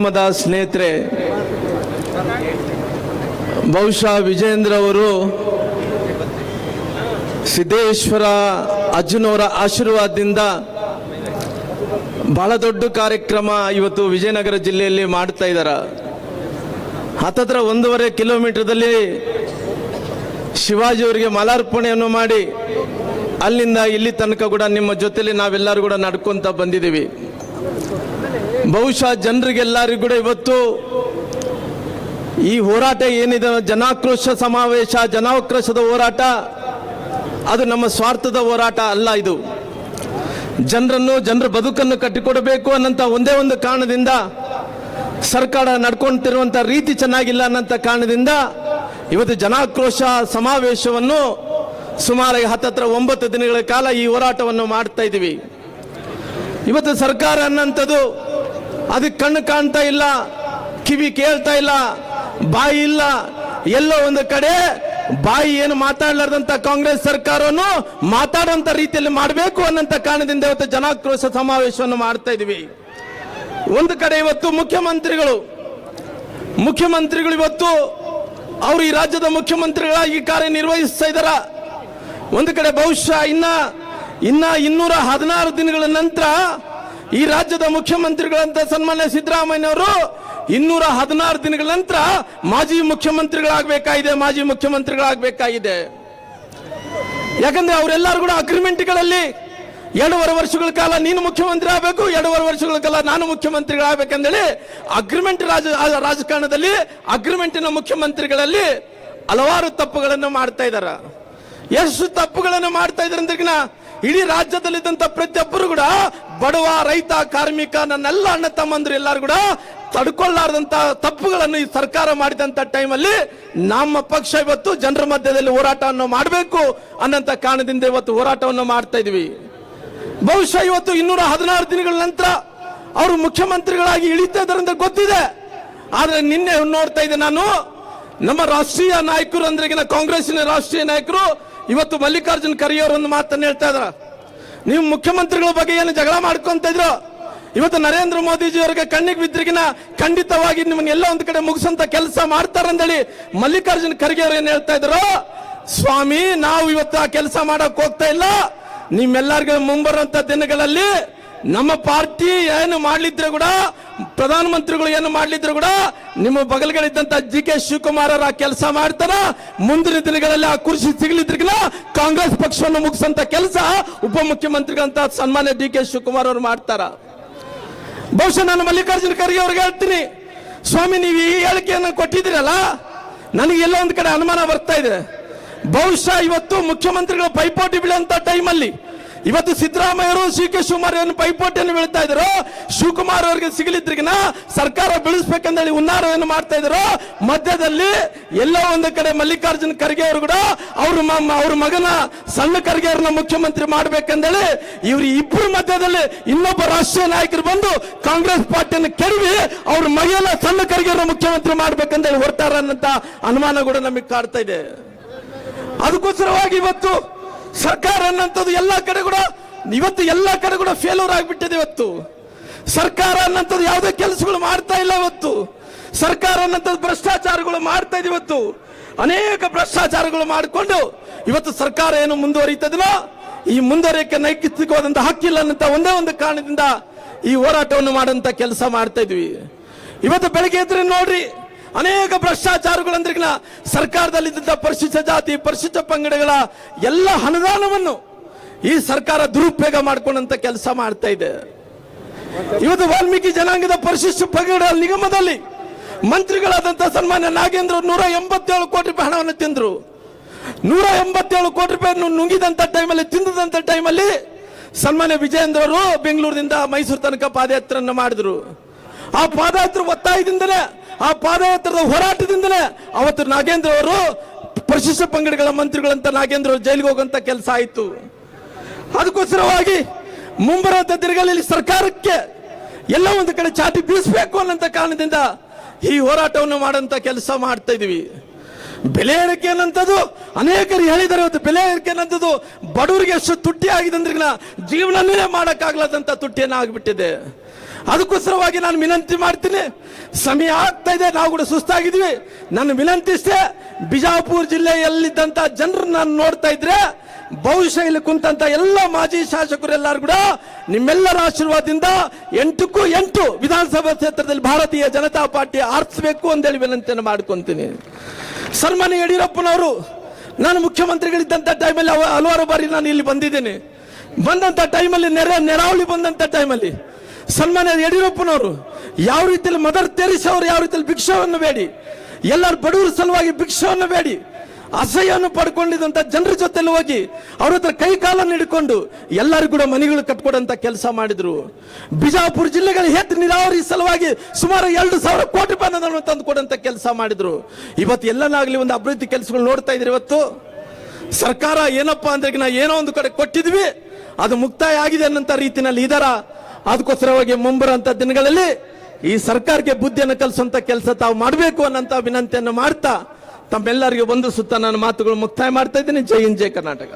ಧರ್ಮದ ಸ್ನೇಹಿತರೆ, ಬಹುಶಃ ವಿಜೇಂದ್ರ ಅವರು ಸಿದ್ದೇಶ್ವರ ಅಜ್ಜನವರ ಆಶೀರ್ವಾದದಿಂದ ಬಹಳ ದೊಡ್ಡ ಕಾರ್ಯಕ್ರಮ ಇವತ್ತು ವಿಜಯನಗರ ಜಿಲ್ಲೆಯಲ್ಲಿ ಮಾಡ್ತಾ ಇದ್ದಾರೆ ಹತ್ತತ್ರ ಒಂದೂವರೆ ಕಿಲೋಮೀಟರ್ದಲ್ಲಿ ಶಿವಾಜಿಯವರಿಗೆ ಮಾಲಾರ್ಪಣೆಯನ್ನು ಮಾಡಿ, ಅಲ್ಲಿಂದ ಇಲ್ಲಿ ತನಕ ಕೂಡ ನಿಮ್ಮ ಜೊತೆಯಲ್ಲಿ ನಾವೆಲ್ಲರೂ ಕೂಡ ನಡ್ಕೊತಾ ಬಂದಿದ್ದೀವಿ. ಬಹುಶಃ ಜನರಿಗೆಲ್ಲರಿಗೂ ಕೂಡ ಇವತ್ತು ಈ ಹೋರಾಟ ಏನಿದೆ ಜನಾಕ್ರೋಶ ಸಮಾವೇಶ, ಜನಾಕ್ರೋಶದ ಹೋರಾಟ, ಅದು ನಮ್ಮ ಸ್ವಾರ್ಥದ ಹೋರಾಟ ಅಲ್ಲ ಇದು. ಜನರನ್ನು, ಜನರ ಬದುಕನ್ನು ಕಟ್ಟಿಕೊಡಬೇಕು ಅನ್ನಂತ ಒಂದೇ ಒಂದು ಕಾರಣದಿಂದ ಸರ್ಕಾರ ನಡ್ಕೊಂತಿರುವಂತ ರೀತಿ ಚೆನ್ನಾಗಿಲ್ಲ ಅನ್ನಂತ ಕಾರಣದಿಂದ ಇವತ್ತು ಜನಾಕ್ರೋಶ ಸಮಾವೇಶವನ್ನು ಸುಮಾರು ಹತ್ತತ್ರ ಒಂಬತ್ತು ದಿನಗಳ ಕಾಲ ಈ ಹೋರಾಟವನ್ನು ಮಾಡ್ತಾ ಇದ್ದೀವಿ. ಇವತ್ತು ಸರ್ಕಾರ ಅನ್ನಂಥದ್ದು ಅದಕ್ಕೆ ಕಣ್ಣು ಕಾಣ್ತಾ ಇಲ್ಲ, ಕಿವಿ ಕೇಳ್ತಾ ಇಲ್ಲ, ಬಾಯಿ ಇಲ್ಲ, ಎಲ್ಲೋ ಒಂದು ಕಡೆ ಬಾಯಿ ಏನು ಮಾತಾಡ್ಲಾರ್ದಂತ ಕಾಂಗ್ರೆಸ್ ಸರ್ಕಾರವನ್ನು ಮಾತಾಡುವಂತ ರೀತಿಯಲ್ಲಿ ಮಾಡಬೇಕು ಅನ್ನಂತ ಕಾರಣದಿಂದ ಇವತ್ತು ಜನಾಕ್ರೋಶ ಸಮಾವೇಶವನ್ನು ಮಾಡ್ತಾ ಇದೀವಿ ಒಂದು ಕಡೆ ಇವತ್ತು ಮುಖ್ಯಮಂತ್ರಿಗಳು ಮುಖ್ಯಮಂತ್ರಿಗಳು ಇವತ್ತು ಅವರು ಈ ರಾಜ್ಯದ ಮುಖ್ಯಮಂತ್ರಿಗಳಾಗಿ ಕಾರ್ಯನಿರ್ವಹಿಸ್ತಾ ಇದ್ದಾರ? ಒಂದು ಕಡೆ ಬಹುಶಃ ಇನ್ನ ಇನ್ನ ಇನ್ನೂರ ಹದಿನಾರು ದಿನಗಳ ನಂತರ ಈ ರಾಜ್ಯದ ಮುಖ್ಯಮಂತ್ರಿಗಳಂತ ಸನ್ಮಾನ್ಯ ಸಿದ್ದರಾಮಯ್ಯನವರು ಇನ್ನೂರ ಹದಿನಾರು ದಿನಗಳ ನಂತರ ಮಾಜಿ ಮುಖ್ಯಮಂತ್ರಿಗಳಾಗಬೇಕಾಗಿದೆ ಮಾಜಿ ಮುಖ್ಯಮಂತ್ರಿಗಳಾಗಬೇಕಾಗಿದೆ. ಯಾಕಂದ್ರೆ ಅವರೆಲ್ಲರೂ ಕೂಡ ಅಗ್ರಿಮೆಂಟ್ಗಳಲ್ಲಿ ಎರಡೂವರೆ ವರ್ಷಗಳ ಕಾಲ ನೀನು ಮುಖ್ಯಮಂತ್ರಿ ಆಗಬೇಕು, ಎರಡೂವರೆ ವರ್ಷಗಳ ಕಾಲ ನಾನು ಮುಖ್ಯಮಂತ್ರಿಗಳಾಗಬೇಕಂದೇಳಿ ಅಗ್ರಿಮೆಂಟ್ ರಾಜ ರಾಜಕಾರಣದಲ್ಲಿ ಅಗ್ರಿಮೆಂಟಿನ ಮುಖ್ಯಮಂತ್ರಿಗಳಲ್ಲಿ ಹಲವಾರು ತಪ್ಪುಗಳನ್ನು ಮಾಡ್ತಾ ಇದ್ದಾರೆ ಎಷ್ಟು ತಪ್ಪುಗಳನ್ನು ಮಾಡ್ತಾ ಇದ್ದಾರೆ ಅಂದ್ರಿಗಿನ ಇಡೀ ರಾಜ್ಯದಲ್ಲಿದ್ದಂಥ ಪ್ರತಿಯೊಬ್ಬರು ಕೂಡ ಬಡವ, ರೈತ, ಕಾರ್ಮಿಕ, ನನ್ನೆಲ್ಲ ಅಣ್ಣ ತಮ್ಮಂದ್ರು ಎಲ್ಲರೂ ಕೂಡ ತಡ್ಕೊಳ್ಳಾರ್ದಂತ ತಪ್ಪುಗಳನ್ನು ಈ ಸರ್ಕಾರ ಮಾಡಿದಂತ ಟೈಮಲ್ಲಿ ನಮ್ಮ ಪಕ್ಷ ಇವತ್ತು ಜನರ ಮಧ್ಯದಲ್ಲಿ ಹೋರಾಟವನ್ನು ಮಾಡಬೇಕು ಅನ್ನಂತ ಕಾರಣದಿಂದ ಇವತ್ತು ಹೋರಾಟವನ್ನು ಮಾಡ್ತಾ ಇದೀವಿ ಬಹುಶಃ ಇವತ್ತು ಇನ್ನೂರ ಹದಿನಾರು ದಿನಗಳ ನಂತರ ಅವರು ಮುಖ್ಯಮಂತ್ರಿಗಳಾಗಿ ಇಳಿತಾ ಗೊತ್ತಿದೆ. ಆದ್ರೆ ನಿನ್ನೆ ನೋಡ್ತಾ ಇದ್ದೆ ನಾನು ನಮ್ಮ ರಾಷ್ಟ್ರೀಯ ನಾಯಕರು ಅಂದ್ರೆ ಕಾಂಗ್ರೆಸ್ಸಿನ ರಾಷ್ಟ್ರೀಯ ನಾಯಕರು ಇವತ್ತು ಮಲ್ಲಿಕಾರ್ಜುನ್ ಖರ್ಗೆ ಅವರು ಒಂದು ಮಾತನ್ನು ಹೇಳ್ತಾ ಇದ್ರ. ನೀವು ಮುಖ್ಯಮಂತ್ರಿಗಳ ಬಗ್ಗೆ ಏನು ಜಗಳ ಮಾಡ್ಕೊಂತ ಇದ್ರು? ಇವತ್ತು ನರೇಂದ್ರ ಮೋದಿಜಿ ಅವರಿಗೆ ಕಣ್ಣಿಗೆ ಬಿದ್ರಿಗಿನ ಖಂಡಿತವಾಗಿ ನಿಮ್ಮನ್ನೆಲ್ಲ ಒಂದು ಕಡೆ ಮುಗಿಸಂತ ಕೆಲಸ ಮಾಡ್ತಾರಂದೇಳಿ ಮಲ್ಲಿಕಾರ್ಜುನ್ ಖರ್ಗೆ ಅವ್ರು ಏನ್ ಹೇಳ್ತಾ ಇದ್ರು ಸ್ವಾಮಿ, ನಾವು ಇವತ್ತು ಆ ಕೆಲಸ ಮಾಡಕ್ ಹೋಗ್ತಾ ಇಲ್ಲ. ನಿಮ್ಮೆಲ್ಲರಿಗೂ ಮುಂಬರುವಂತ ದಿನಗಳಲ್ಲಿ ನಮ್ಮ ಪಾರ್ಟಿ ಏನು ಮಾಡ್ಲಿದ್ರೆ ಕೂಡ, ಪ್ರಧಾನಮಂತ್ರಿಗಳು ಏನು ಮಾಡ್ಲಿದ್ರು ಕೂಡ, ನಿಮ್ಮ ಬಗಲ್ಗಳಿದ್ದಂತ ಜಿ ಕೆ ಶಿವಕುಮಾರ್ ಅವರ ಕೆಲಸ ಮಾಡ್ತಾರ. ಮುಂದಿನ ದಿನಗಳಲ್ಲಿ ಆ ಕುರ್ಚಿ ಸಿಗಲಿದ್ರಿಗಿನ ಕಾಂಗ್ರೆಸ್ ಪಕ್ಷವನ್ನು ಮುಗಿಸಂತ ಕೆಲಸ ಉಪಮುಖ್ಯಮಂತ್ರಿಗಳಂತ ಸನ್ಮಾನ್ಯ ಡಿ ಕೆ ಶಿವಕುಮಾರ್ ಅವರು ಮಾಡ್ತಾರ. ಬಹುಶಃ ನಾನು ಮಲ್ಲಿಕಾರ್ಜುನ ಖರ್ಗೆ ಅವ್ರಿಗೆ ಹೇಳ್ತೀನಿ. ಸ್ವಾಮಿ, ನೀವು ಈ ಹೇಳಿಕೆಯನ್ನು ಕೊಟ್ಟಿದ್ದೀರಲ್ಲ, ನನಗೆ ಎಲ್ಲ ಒಂದು ಕಡೆ ಅನುಮಾನ ಬರ್ತಾ ಇದೆ. ಬಹುಶಃ ಇವತ್ತು ಮುಖ್ಯಮಂತ್ರಿಗಳ ಪೈಪೋಟಿ ಬೀಳಂತ ಟೈಮಲ್ಲಿ ಇವತ್ತು ಸಿದ್ದರಾಮಯ್ಯರು ಸಿ ಕೆ ಶಿವಕುಮಾರ್ ಏನು ಪೈಪೋಟಿಯನ್ನು ಬೀಳ್ತಾ ಇದ್ರು ಶಿವಕುಮಾರ್ ಅವರಿಗೆ ಸಿಗಲಿದ್ರಿಗಿನ ಸರ್ಕಾರ ಬೆಳೆಸ್ಬೇಕಂದೇಳಿ ಉನ್ನಾರವನ್ನು ಮಾಡ್ತಾ ಇದ್ರು ಮಧ್ಯದಲ್ಲಿ ಎಲ್ಲ ಒಂದು ಕಡೆ ಮಲ್ಲಿಕಾರ್ಜುನ್ ಖರ್ಗೆ ಅವರು ಕೂಡ ಅವ್ರ ಅವ್ರ ಮಗನ ಸಣ್ಣ ಖರ್ಗೆ ಅವ್ರನ್ನ ಮುಖ್ಯಮಂತ್ರಿ ಮಾಡ್ಬೇಕಂದೇಳಿ ಇವ್ರ ಇಬ್ಬರ ಮಧ್ಯದಲ್ಲಿ ಇನ್ನೊಬ್ಬ ರಾಷ್ಟ್ರೀಯ ನಾಯಕರು ಬಂದು ಕಾಂಗ್ರೆಸ್ ಪಾರ್ಟಿಯನ್ನು ಕೆಡವಿ ಅವ್ರ ಮಗನ ಸಣ್ಣ ಖರ್ಗೆ ಅವ್ರನ್ನ ಮುಖ್ಯಮಂತ್ರಿ ಮಾಡ್ಬೇಕಂದೇಳಿ ಹೊರತಾರ ಅನ್ನಂತ ಅನುಮಾನ ಕೂಡ ನಮಗೆ ಕಾಡ್ತಾ ಇದೆ. ಅದಕ್ಕೋಸ್ಕರವಾಗಿ ಇವತ್ತು ಸರ್ಕಾರ ಅನ್ನಂಥದ್ದು ಎಲ್ಲ ಕಡೆ ಕೂಡ, ಇವತ್ತು ಎಲ್ಲ ಕಡೆ ಕೂಡ ಫೇಲ್ಯೂರ್ ಆಗಿಬಿಟ್ಟಿದೆ ಇವತ್ತು. ಸರ್ಕಾರ ಅನ್ನಂಥದ್ದು ಯಾವುದೇ ಕೆಲಸಗಳು ಮಾಡ್ತಾ ಇಲ್ಲ ಇವತ್ತು. ಸರ್ಕಾರ ಅನ್ನಂಥದ್ದು ಭ್ರಷ್ಟಾಚಾರಗಳು ಮಾಡ್ತಾ ಇದೆ ಇವತ್ತು. ಅನೇಕ ಭ್ರಷ್ಟಾಚಾರಗಳು ಮಾಡಿಕೊಂಡು ಇವತ್ತು ಸರ್ಕಾರ ಏನು ಮುಂದುವರಿಯುತ್ತದೋ ಈ ಮುಂದುವರಿಯಕ್ಕೆ ನೈತಿಕವಾದಂತಹ ಹಕ್ಕಿಲ್ಲ ಅನ್ನಂತ ಒಂದೇ ಒಂದು ಕಾರಣದಿಂದ ಈ ಹೋರಾಟವನ್ನು ಮಾಡಂತ ಕೆಲಸ ಮಾಡ್ತಾ ಇದ್ವಿ. ಇವತ್ತು ಬೆಳಗ್ಗೆ ಎದ್ರೆ ನೋಡ್ರಿ ಅನೇಕ ಭ್ರಷ್ಟಾಚಾರಗಳು ಸರ್ಕಾರದಲ್ಲಿದ್ದಂಥ ಪರಿಶಿಷ್ಟ ಜಾತಿ ಪರಿಶಿಷ್ಟ ಪಂಗಡಗಳ ಎಲ್ಲ ಅನುದಾನವನ್ನು ಈ ಸರ್ಕಾರ ದುರುಪಯೋಗ ಮಾಡಿಕೊಂಡಂತ ಕೆಲಸ ಮಾಡ್ತಾ ಇದೆ. ಇವತ್ತು ವಾಲ್ಮೀಕಿ ಜನಾಂಗದ ಪರಿಶಿಷ್ಟ ಪಂಗಡ ನಿಗಮದಲ್ಲಿ ಮಂತ್ರಿಗಳಾದಂಥ ಸನ್ಮಾನ್ಯ ನಾಗೇಂದ್ರ ನೂರ ಎಂಬತ್ತೇಳು ಕೋಟಿ ರೂಪಾಯಿ ಹಣವನ್ನು ತಿಂದ್ರು. ನೂರ ಎಂಬತ್ತೇಳು ಕೋಟಿ ರೂಪಾಯಿಯನ್ನು ನುಂಗಿದಂತ ಟೈಮಲ್ಲಿ ತಿಂದದಂತ ಟೈಮಲ್ಲಿ ಸನ್ಮಾನ್ಯ ವಿಜಯೇಂದ್ರ ಅವರು ಬೆಂಗಳೂರಿನಿಂದ ಮೈಸೂರು ತನಕ ಪಾದಯಾತ್ರೆಯನ್ನು ಮಾಡಿದ್ರು. ಆ ಪಾದಯಾತ್ರೆ ಒತ್ತಾಯದಿಂದಲೇ, ಆ ಪಾದಯಾತ್ರದ ಹೋರಾಟದಿಂದಲೇ ಅವತ್ತು ನಾಗೇಂದ್ರ ಅವರು ಪರಿಶಿಷ್ಟ ಪಂಗಡಗಳ ಮಂತ್ರಿಗಳಂತ ನಾಗೇಂದ್ರ ಅವರು ಜೈಲಿಗೆ ಹೋಗುವಂತ ಕೆಲಸ ಆಯಿತು. ಅದಕ್ಕೋಸ್ಕರವಾಗಿ ಮುಂಬರುವಂತ ದಿನಗಳಲ್ಲಿ ಸರ್ಕಾರಕ್ಕೆ ಎಲ್ಲ ಒಂದು ಕಡೆ ಚಾಟಿ ಬೀಸಬೇಕು ಅನ್ನೋಂಥ ಕಾರಣದಿಂದ ಈ ಹೋರಾಟವನ್ನು ಮಾಡಂತ ಕೆಲಸ ಮಾಡ್ತಾ ಇದೀವಿ. ಬೆಲೆ ಏರಿಕೆ ಅನ್ನಂಥದ್ದು, ಅನೇಕರು ಹೇಳಿದ್ದಾರೆ ಇವತ್ತು ಬೆಲೆ ಏರಿಕೆ ಅನ್ನಂಥದ್ದು ಬಡವರಿಗೆ ಎಷ್ಟು ತುಟ್ಟಿ ಆಗಿದೆ ಅಂದ್ರೆ ಜೀವನನೇ ಮಾಡಕ್ಕಾಗ್ಲಾದಂತ ತುಟ್ಟಿಯನ್ನು ಆಗ್ಬಿಟ್ಟಿದೆ. ಅದಕ್ಕೋಸ್ಕರವಾಗಿ ನಾನು ವಿನಂತಿ ಮಾಡ್ತೀನಿ. ಸಮಯ ಆಗ್ತಾ ಇದೆ, ನಾವು ಕೂಡ ಸುಸ್ತಾಗಿದ್ವಿ ನನ್ನ ವಿನಂತಿ ಇಷ್ಟೇ, ಬಿಜಾಪುರ ಜಿಲ್ಲೆಯಲ್ಲಿದ್ದಂಥ ಜನರು ನಾನು ನೋಡ್ತಾ ಇದ್ರೆ ಬಹುಶಃ ಇಲ್ಲಿ ಕುಂತಂತ ಎಲ್ಲ ಮಾಜಿ ಶಾಸಕರೆಲ್ಲರೂ ಕೂಡ ನಿಮ್ಮೆಲ್ಲರ ಆಶೀರ್ವಾದದಿಂದ ಎಂಟಕ್ಕೂ ಎಂಟು ವಿಧಾನಸಭಾ ಕ್ಷೇತ್ರದಲ್ಲಿ ಭಾರತೀಯ ಜನತಾ ಪಾರ್ಟಿ ಆರಿಸಬೇಕು ಅಂತೇಳಿ ವಿನಂತಿಯನ್ನು ಮಾಡ್ಕೊಂತೀನಿ. ಸನ್ಮಾನ್ಯ ಯಡಿಯೂರಪ್ಪನವರು, ನಾನು ಮುಖ್ಯಮಂತ್ರಿಗಳಿದ್ದಂಥ ಟೈಮಲ್ಲಿ ಹಲವಾರು ಬಾರಿ ನಾನು ಇಲ್ಲಿ ಬಂದಿದ್ದೇನೆ. ಬಂದಂಥ ಟೈಮಲ್ಲಿ ನೆರೆ ನೆರಾವಳಿ ಬಂದಂಥ ಟೈಮಲ್ಲಿ ಸನ್ಮಾನ್ಯ ಯಡಿಯೂರಪ್ಪನವರು, ಯಾವ ರೀತಿಯಲ್ಲಿ ಮದರ್ ತೆರಿಸ ಅವರು ಯಾವ ರೀತಿಯಲ್ಲಿ ಭಿಕ್ಷವನ್ನು ಬೇಡಿ, ಎಲ್ಲರ ಬಡವರ ಸಲುವಾಗಿ ಭಿಕ್ಷವನ್ನು ಬೇಡಿ, ಅಸಹ್ಯವನ್ನು ಪಡ್ಕೊಂಡಿದ್ದಂತ ಜನರ ಜೊತೆಲಿ ಹೋಗಿ ಅವ್ರ ಹತ್ರ ಕೈ ಕಾಲನ್ನು ಹಿಡ್ಕೊಂಡು ಎಲ್ಲರೂ ಕೂಡ ಮನೆಗಳು ಕಟ್ಕೊಡಂತ ಕೆಲಸ ಮಾಡಿದ್ರು. ಬಿಜಾಪುರ ಜಿಲ್ಲೆಗಳ ಹೆಚ್ಚು ನೀರಾವರಿ ಸಲುವಾಗಿ ಸುಮಾರು ಎರಡು ಸಾವಿರ ಕೋಟಿ ರೂಪಾಯಿ ತಂದು ಕೊಡಂತ ಕೆಲಸ ಮಾಡಿದ್ರು. ಇವತ್ತು ಎಲ್ಲನಾಗ್ಲಿ ಒಂದು ಅಭಿವೃದ್ಧಿ ಕೆಲಸಗಳು ನೋಡ್ತಾ ಇದ್ರಿ ಇವತ್ತು. ಸರ್ಕಾರ ಏನಪ್ಪಾ ಅಂದ್ರೆ ನಾ ಏನೋ ಒಂದು ಕಡೆ ಕೊಟ್ಟಿದ್ವಿ, ಅದು ಮುಕ್ತಾಯ ಆಗಿದೆ ಅನ್ನಂತ ರೀತಿನಲ್ಲಿ ಇದರ ಅದಕ್ಕೋಸ್ಕರವಾಗಿ ಮುಂಬರುವಂತ ದಿನಗಳಲ್ಲಿ ಈ ಸರ್ಕಾರಕ್ಕೆ ಬುದ್ಧಿಯನ್ನು ಕಲಿಸುವಂತ ಕೆಲಸ ತಾವು ಮಾಡಬೇಕು ಅನ್ನಂತ ವಿನಂತಿಯನ್ನು ಮಾಡ್ತಾ ತಮ್ಮೆಲ್ಲರಿಗೂ ಒಂದು ಸುತ್ತ ನಾನು ಮಾತುಗಳು ಮುಕ್ತಾಯ ಮಾಡ್ತಾ ಇದ್ದೀನಿ. ಜೈ ಹಿಂದ್, ಜೈ ಕರ್ನಾಟಕ.